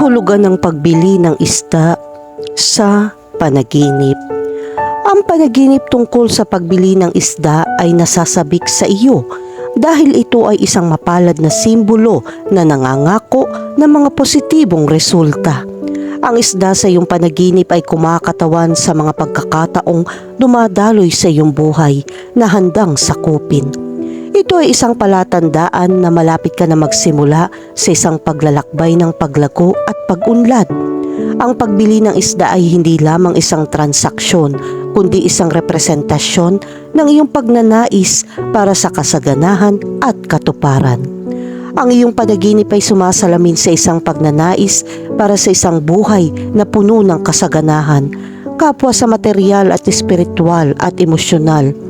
Kahulugan ng pagbili ng isda sa panaginip. Ang panaginip tungkol sa pagbili ng isda ay nasasabik sa iyo dahil ito ay isang mapalad na simbolo na nangangako ng mga positibong resulta. Ang isda sa iyong panaginip ay kumakatawan sa mga pagkakataong dumadaloy sa iyong buhay na handang sakupin. Ito ay isang palatandaan na malapit ka na magsimula sa isang paglalakbay ng paglago at pagunlad. Ang pagbili ng isda ay hindi lamang isang transaksyon, kundi isang representasyon ng iyong pagnanais para sa kasaganahan at katuparan. Ang iyong panaginip ay sumasalamin sa isang pagnanais para sa isang buhay na puno ng kasaganahan, kapwa sa material at espiritual at emosyonal.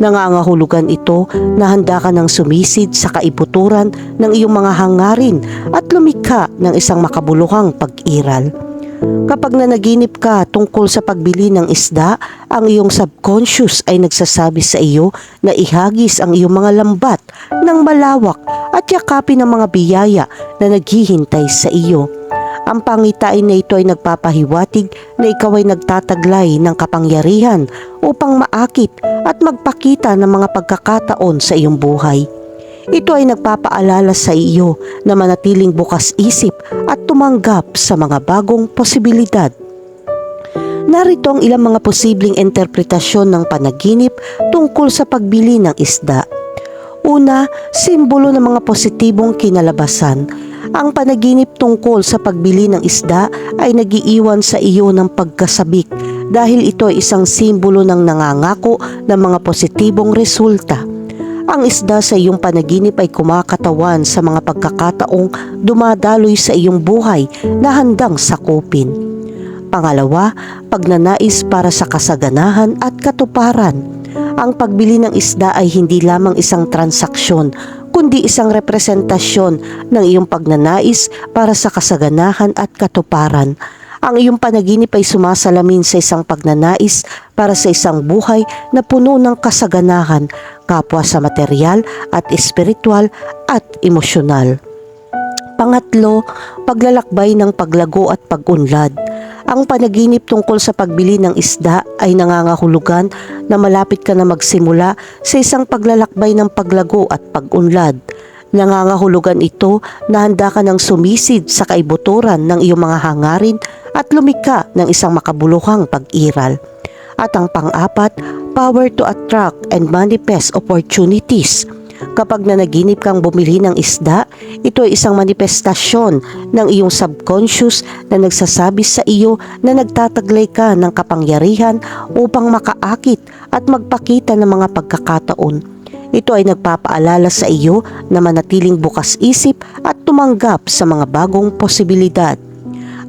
Nangangahulugan ito na handa ka ng sumisid sa kaibuturan ng iyong mga hangarin at lumikha ng isang makabuluhang pag-iral. Kapag nanaginip ka tungkol sa pagbili ng isda, ang iyong subconscious ay nagsasabi sa iyo na ihagis ang iyong mga lambat ng malawak at yakapin ang mga biyaya na naghihintay sa iyo. Ang pangitain na ito ay nagpapahiwatig na ikaw ay nagtataglay ng kapangyarihan upang maakit at magpakita ng mga pagkakataon sa iyong buhay. Ito ay nagpapaalala sa iyo na manatiling bukas isip at tumanggap sa mga bagong posibilidad. Narito ang ilang mga posibleng interpretasyon ng panaginip tungkol sa pagbili ng isda. Una, simbolo ng mga positibong kinalabasan. Ang panaginip tungkol sa pagbili ng isda ay nagiiwan sa iyo ng pagkasabik dahil ito ay isang simbolo ng nangangako ng mga positibong resulta. Ang isda sa iyong panaginip ay kumakatawan sa mga pagkakataong dumadaloy sa iyong buhay na handang sakupin. Pangalawa, pagnanais para sa kasaganahan at katuparan. Ang pagbili ng isda ay hindi lamang isang transaksyon, kundi isang representasyon ng iyong pagnanais para sa kasaganahan at katuparan. Ang iyong panaginip ay sumasalamin sa isang pagnanais para sa isang buhay na puno ng kasaganahan, kapwa sa material at espiritual at emosyonal. Pangatlo, paglalakbay ng paglago at pagunlad. Ang panaginip tungkol sa pagbili ng isda ay nangangahulugan na malapit ka na magsimula sa isang paglalakbay ng paglago at pagunlad. Nangangahulugan ito na handa ka ng sumisid sa kaibuturan ng iyong mga hangarin at lumika ng isang makabuluhang pag-iral. At ang pang-apat, power to attract and manifest opportunities. Kapag nanaginip kang bumili ng isda, ito ay isang manifestasyon ng iyong subconscious na nagsasabi sa iyo na nagtataglay ka ng kapangyarihan upang makaakit at magpakita ng mga pagkakataon. Ito ay nagpapaalala sa iyo na manatiling bukas isip at tumanggap sa mga bagong posibilidad.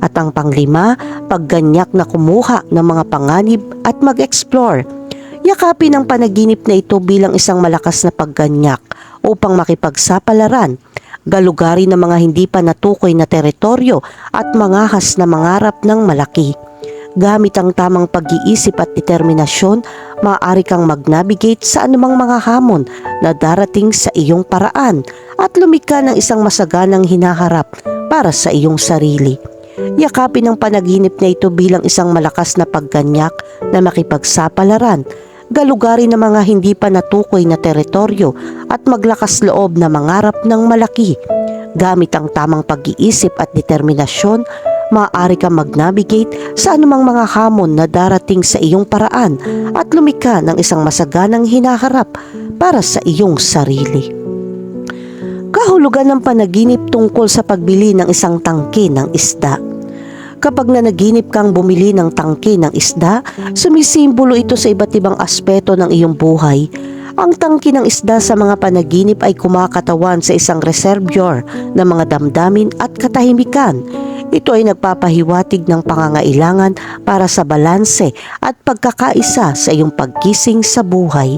At ang panglima, pagganyak na kumuha ng mga panganib at mag-explore. Yakapin ang panaginip na ito bilang isang malakas na pagganyak upang makipagsapalaran, galugari ng mga hindi pa natukoy na teritoryo at mangahas na mangarap ng malaki. Gamit ang tamang pag-iisip at determinasyon, maaari kang mag-navigate sa anumang mga hamon na darating sa iyong paraan at lumika ng isang masaganang hinaharap para sa iyong sarili. Yakapin ang panaginip na ito bilang isang malakas na pagganyak na makipagsapalaran, galugari ng mga hindi pa natukoy na teritoryo at maglakas loob na mangarap ng malaki. Gamit ang tamang pag-iisip at determinasyon, maaari kang mag-navigate sa anumang mga hamon na darating sa iyong paraan at lumika ng isang masaganang hinaharap para sa iyong sarili. Kahulugan ng panaginip tungkol sa pagbili ng isang tangke ng isda. Kapag nanaginip kang bumili ng tangke ng isda, sumisimbolo ito sa iba't ibang aspeto ng iyong buhay. Ang tangke ng isda sa mga panaginip ay kumakatawan sa isang reservoir ng mga damdamin at katahimikan. Ito ay nagpapahiwatig ng pangangailangan para sa balanse at pagkakaisa sa iyong pagkising sa buhay.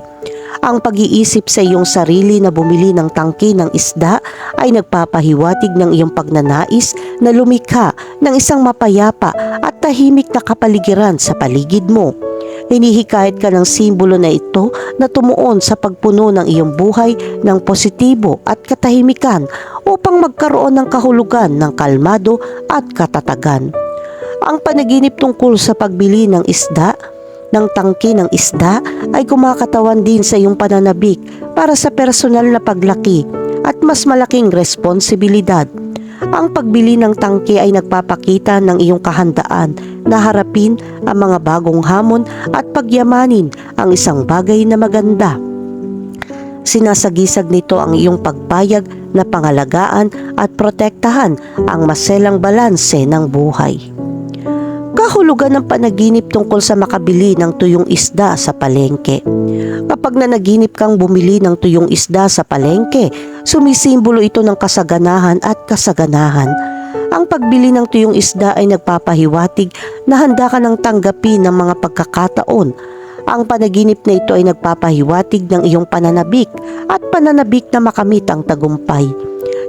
Ang pag-iisip sa iyong sarili na bumili ng tangke ng isda ay nagpapahiwatig ng iyong pagnanais na lumikha ng isang mapayapa at tahimik na kapaligiran sa paligid mo. Hinihikayat ka ng simbolo na ito na tumuon sa pagpuno ng iyong buhay ng positibo at katahimikan upang magkaroon ng kahulugan ng kalmado at katatagan. Ang panaginip tungkol sa pagbili ng isda ng tangke ng isda ay kumakatawan din sa iyong pananabik para sa personal na paglaki at mas malaking responsibilidad. Ang pagbili ng tangke ay nagpapakita ng iyong kahandaan na harapin ang mga bagong hamon at pagyamanin ang isang bagay na maganda. Sinasagisag nito ang iyong pagpayag na pangalagaan at protektahan ang maselang balanse ng buhay. Kahulugan ng panaginip tungkol sa makabili ng tuyong isda sa palengke. Kapag nanaginip kang bumili ng tuyong isda sa palengke, sumisimbolo ito ng kasaganahan at kasaganahan. Ang pagbili ng tuyong isda ay nagpapahiwatig na handa ka ng tanggapin ng mga pagkakataon. Ang panaginip na ito ay nagpapahiwatig ng iyong pananabik at pananabik na makamit ang tagumpay.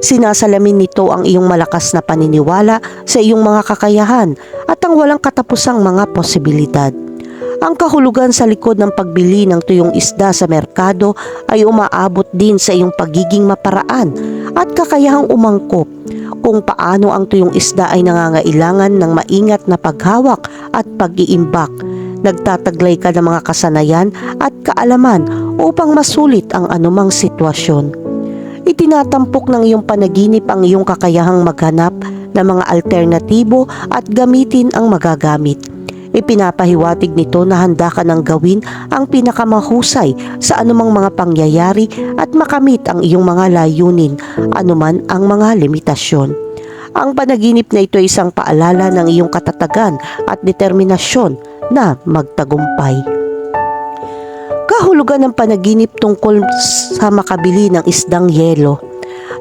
Sinasalamin nito ang iyong malakas na paniniwala sa iyong mga kakayahan ang walang katapusang mga posibilidad. Ang kahulugan sa likod ng pagbili ng tuyong isda sa merkado ay umaabot din sa iyong pagiging maparaan at kakayahang umangkop kung paano ang tuyong isda ay nangangailangan ng maingat na paghawak at pag-iimbak. Nagtataglay ka ng mga kasanayan at kaalaman upang masulit ang anumang sitwasyon. Itinatampok ng iyong panaginip ang iyong kakayahang maghanap ng mga alternatibo at gamitin ang magagamit. Ipinapahiwatig nito na handa ka ng gawin ang pinakamahusay sa anumang mga pangyayari at makamit ang iyong mga layunin, anuman ang mga limitasyon. Ang panaginip na ito ay isang paalala ng iyong katatagan at determinasyon na magtagumpay. Kahulugan ng panaginip tungkol sa makabili ng isdang yelo.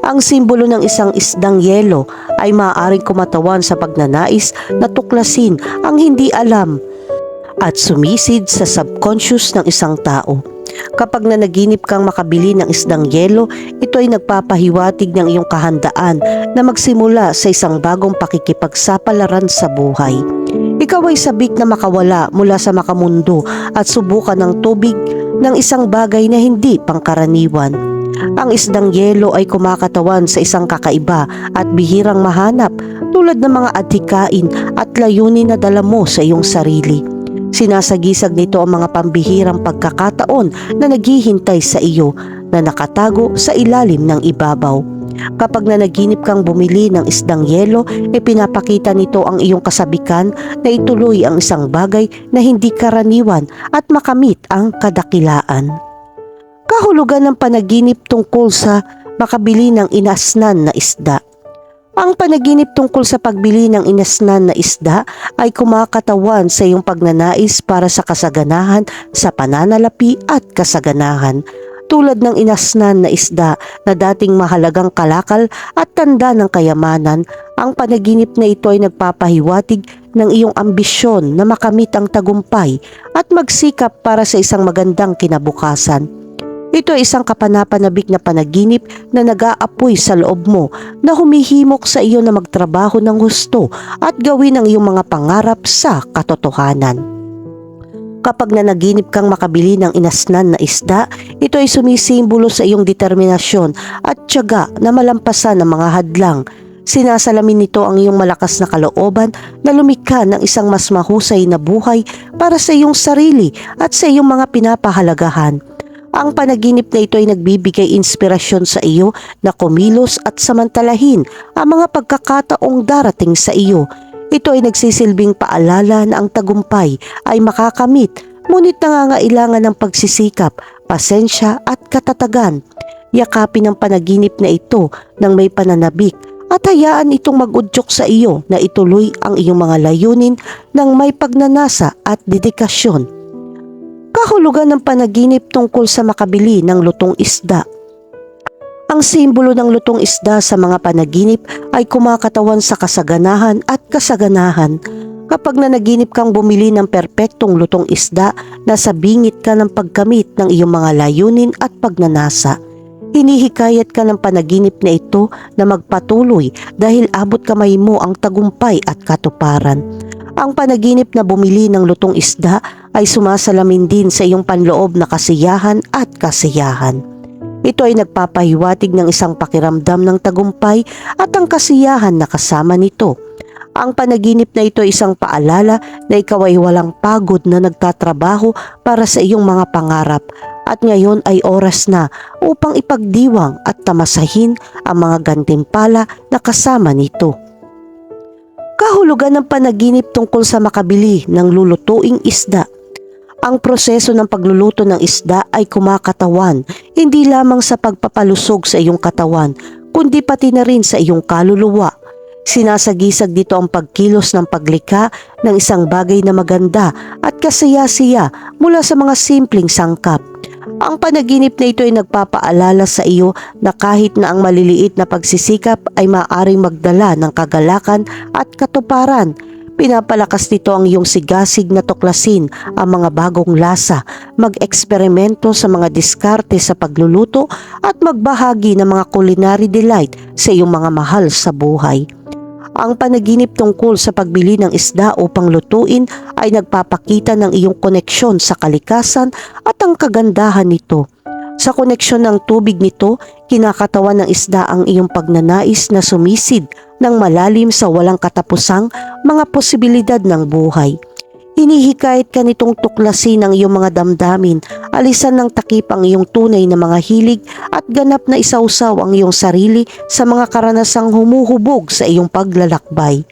Ang simbolo ng isang isdang yelo ay maaaring kumatawan sa pagnanais na tuklasin ang hindi alam at sumisid sa subconscious ng isang tao. Kapag nanaginip kang makabili ng isdang yelo, ito ay nagpapahiwatig ng iyong kahandaan na magsimula sa isang bagong pakikipagsapalaran sa buhay. Ikaw ay sabik na makawala mula sa makamundo at subukan ng tubig ng isang bagay na hindi pangkaraniwan. Ang isdang yelo ay kumakatawan sa isang kakaiba at bihirang mahanap tulad ng mga adhikain at layunin na dala mo sa iyong sarili. Sinasagisag nito ang mga pambihirang pagkakataon na naghihintay sa iyo na nakatago sa ilalim ng ibabaw. Kapag nanaginip kang bumili ng isdang yelo, ipinapakita nito ang iyong kasabikan na ituloy ang isang bagay na hindi karaniwan at makamit ang kadakilaan. Kahulugan ng panaginip tungkol sa makabili ng inasnan na isda. Ang panaginip tungkol sa pagbili ng inasnan na isda ay kumakatawan sa iyong pagnanais para sa kasaganahan sa pananalapi at kasaganahan tulad ng inasnan na isda na dating mahalagang kalakal at tanda ng kayamanan, ang panaginip na ito ay nagpapahiwatig ng iyong ambisyon na makamit ang tagumpay at magsikap para sa isang magandang kinabukasan. Ito ay isang kapanapanabik na panaginip na nag-aapoy sa loob mo na humihimok sa iyo na magtrabaho ng gusto at gawin ang iyong mga pangarap sa katotohanan. Kapag nanaginip kang makabili ng inasnan na isda, ito ay sumisimbolo sa iyong determinasyon at tiyaga na malampasan ang mga hadlang. Sinasalamin nito ang iyong malakas na kalooban na lumikha ng isang mas mahusay na buhay para sa iyong sarili at sa iyong mga pinapahalagahan. Ang panaginip na ito ay nagbibigay inspirasyon sa iyo na kumilos at samantalahin ang mga pagkakataong darating sa iyo ito ay nagsisilbing paalala na ang tagumpay ay makakamit ngunit nangangailangan ng pagsisikap, pasensya at katatagan. Yakapin ang panaginip na ito ng may pananabik at hayaan itong magudyok sa iyo na ituloy ang iyong mga layunin ng may pagnanasa at dedikasyon. Kahulugan ng panaginip tungkol sa makabili ng lutong isda ang simbolo ng lutong isda sa mga panaginip ay kumakatawan sa kasaganahan at kasaganahan. Kapag nanaginip kang bumili ng perpektong lutong isda, nasa bingit ka ng pagkamit ng iyong mga layunin at pagnanasa. Hinihikayat ka ng panaginip na ito na magpatuloy dahil abot kamay mo ang tagumpay at katuparan. Ang panaginip na bumili ng lutong isda ay sumasalamin din sa iyong panloob na kasiyahan at kasiyahan. Ito ay nagpapahiwatig ng isang pakiramdam ng tagumpay at ang kasiyahan na kasama nito. Ang panaginip na ito ay isang paalala na ikaw ay walang pagod na nagtatrabaho para sa iyong mga pangarap at ngayon ay oras na upang ipagdiwang at tamasahin ang mga gantimpala na kasama nito. Kahulugan ng panaginip tungkol sa makabili ng lulutuing isda. Ang proseso ng pagluluto ng isda ay kumakatawan hindi lamang sa pagpapalusog sa iyong katawan kundi pati na rin sa iyong kaluluwa. Sinasagisag dito ang pagkilos ng paglikha ng isang bagay na maganda at kasaya-siya mula sa mga simpleng sangkap. Ang panaginip na ito ay nagpapaalala sa iyo na kahit na ang maliliit na pagsisikap ay maaaring magdala ng kagalakan at katuparan. Pinapalakas nito ang iyong sigasig na tuklasin ang mga bagong lasa, mag-eksperimento sa mga diskarte sa pagluluto at magbahagi ng mga culinary delight sa iyong mga mahal sa buhay. Ang panaginip tungkol sa pagbili ng isda upang lutuin ay nagpapakita ng iyong koneksyon sa kalikasan at ang kagandahan nito. Sa koneksyon ng tubig nito, kinakatawan ng isda ang iyong pagnanais na sumisid ng malalim sa walang katapusang mga posibilidad ng buhay. Hinihikayat ka nitong tuklasin ang iyong mga damdamin, alisan ng takip ang iyong tunay na mga hilig at ganap na isausaw ang iyong sarili sa mga karanasang humuhubog sa iyong paglalakbay.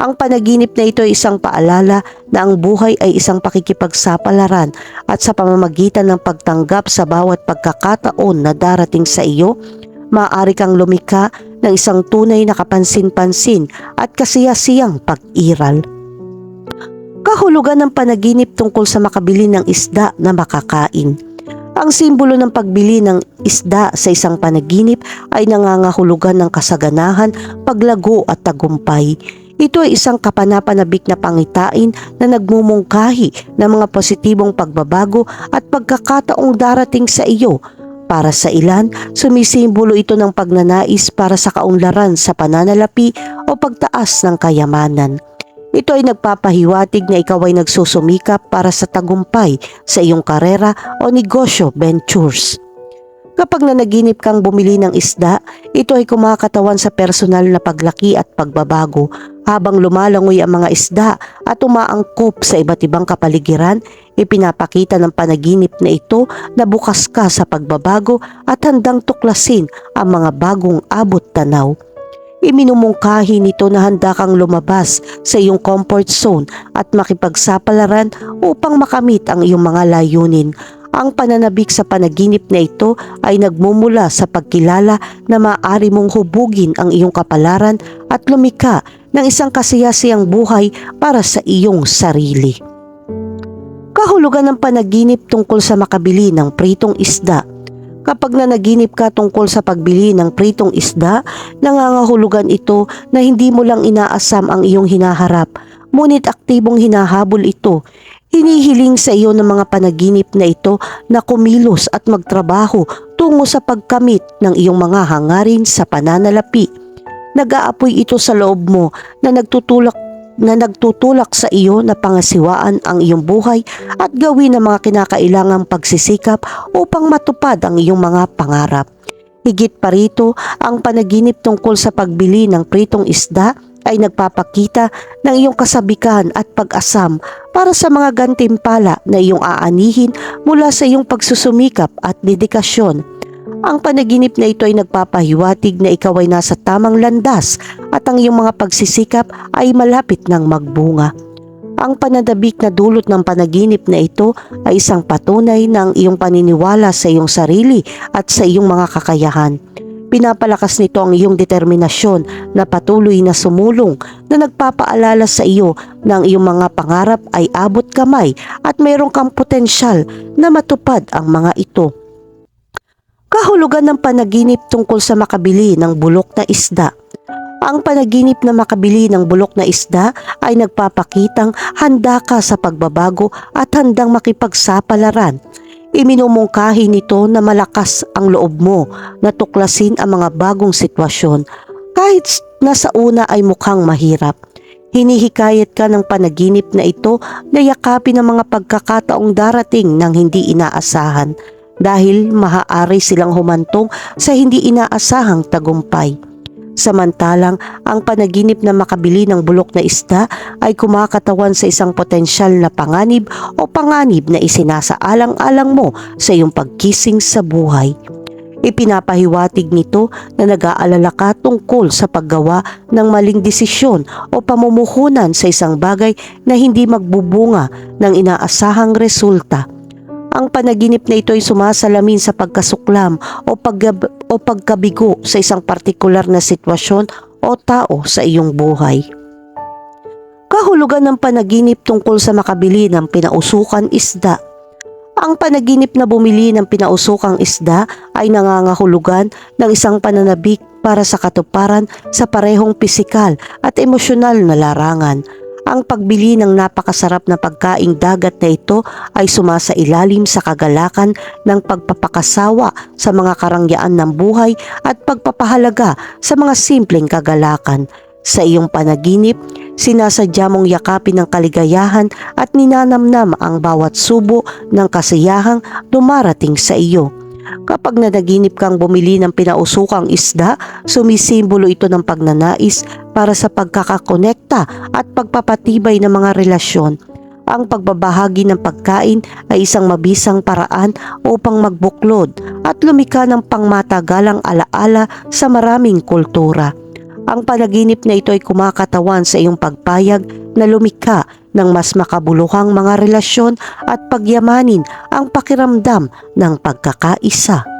Ang panaginip na ito ay isang paalala na ang buhay ay isang pakikipagsapalaran at sa pamamagitan ng pagtanggap sa bawat pagkakataon na darating sa iyo, maaari kang lumika ng isang tunay na kapansin-pansin at kasiyasiyang pag-iral. Kahulugan ng panaginip tungkol sa makabili ng isda na makakain. Ang simbolo ng pagbili ng isda sa isang panaginip ay nangangahulugan ng kasaganahan, paglago at tagumpay. Ito ay isang kapanapanabik na pangitain na nagmumungkahi ng mga positibong pagbabago at pagkakataong darating sa iyo. Para sa ilan, sumisimbolo ito ng pagnanais para sa kaunlaran sa pananalapi o pagtaas ng kayamanan. Ito ay nagpapahiwatig na ikaw ay nagsusumikap para sa tagumpay sa iyong karera o negosyo ventures. Kapag nanaginip kang bumili ng isda, ito ay kumakatawan sa personal na paglaki at pagbabago habang lumalangoy ang mga isda at umaangkop sa iba't ibang kapaligiran, ipinapakita ng panaginip na ito na bukas ka sa pagbabago at handang tuklasin ang mga bagong abot tanaw. Iminumungkahi nito na handa kang lumabas sa iyong comfort zone at makipagsapalaran upang makamit ang iyong mga layunin. Ang pananabik sa panaginip na ito ay nagmumula sa pagkilala na maaari mong hubugin ang iyong kapalaran at lumika ng isang kasiyasiyang buhay para sa iyong sarili. Kahulugan ng panaginip tungkol sa makabili ng pritong isda Kapag nanaginip ka tungkol sa pagbili ng pritong isda, nangangahulugan ito na hindi mo lang inaasam ang iyong hinaharap, ngunit aktibong hinahabol ito. Hinihiling sa iyo ng mga panaginip na ito na kumilos at magtrabaho tungo sa pagkamit ng iyong mga hangarin sa pananalapi. Nag-aapoy ito sa loob mo na nagtutulak na nagtutulak sa iyo na pangasiwaan ang iyong buhay at gawin ang mga kinakailangang pagsisikap upang matupad ang iyong mga pangarap. Higit pa rito, ang panaginip tungkol sa pagbili ng pritong isda ay nagpapakita ng iyong kasabikan at pag-asam para sa mga gantimpala na iyong aanihin mula sa iyong pagsusumikap at dedikasyon ang panaginip na ito ay nagpapahiwatig na ikaw ay nasa tamang landas at ang iyong mga pagsisikap ay malapit ng magbunga. Ang panadabik na dulot ng panaginip na ito ay isang patunay ng iyong paniniwala sa iyong sarili at sa iyong mga kakayahan. Pinapalakas nito ang iyong determinasyon na patuloy na sumulong na nagpapaalala sa iyo na ang iyong mga pangarap ay abot kamay at mayroong kang potensyal na matupad ang mga ito. Kahulugan ng panaginip tungkol sa makabili ng bulok na isda. Ang panaginip na makabili ng bulok na isda ay nagpapakitang handa ka sa pagbabago at handang makipagsapalaran. Iminumungkahi nito na malakas ang loob mo na tuklasin ang mga bagong sitwasyon kahit na sa una ay mukhang mahirap. Hinihikayat ka ng panaginip na ito na yakapin ang mga pagkakataong darating ng hindi inaasahan dahil maaari silang humantong sa hindi inaasahang tagumpay. Samantalang ang panaginip na makabili ng bulok na isda ay kumakatawan sa isang potensyal na panganib o panganib na isinasaalang-alang mo sa iyong pagkising sa buhay. Ipinapahiwatig nito na nag-aalala ka tungkol sa paggawa ng maling desisyon o pamumuhunan sa isang bagay na hindi magbubunga ng inaasahang resulta. Ang panaginip na ito ay sumasalamin sa pagkasuklam o, pag- o pagkabigo sa isang partikular na sitwasyon o tao sa iyong buhay. Kahulugan ng panaginip tungkol sa makabili ng pinausukan isda. Ang panaginip na bumili ng pinausukang isda ay nangangahulugan ng isang pananabik para sa katuparan sa parehong pisikal at emosyonal na larangan. Ang pagbili ng napakasarap na pagkaing dagat na ito ay sumasailalim sa kagalakan ng pagpapakasawa sa mga karangyaan ng buhay at pagpapahalaga sa mga simpleng kagalakan. Sa iyong panaginip, sinasadya mong yakapin ng kaligayahan at ninanamnam ang bawat subo ng kasiyahang dumarating sa iyo. Kapag nanaginip kang bumili ng pinausukang isda, sumisimbolo ito ng pagnanais para sa pagkakakonekta at pagpapatibay ng mga relasyon. Ang pagbabahagi ng pagkain ay isang mabisang paraan upang magbuklod at lumika ng pangmatagalang alaala sa maraming kultura. Ang panaginip na ito ay kumakatawan sa iyong pagpayag na lumika ng mas makabuluhang mga relasyon at pagyamanin ang pakiramdam ng pagkakaisa.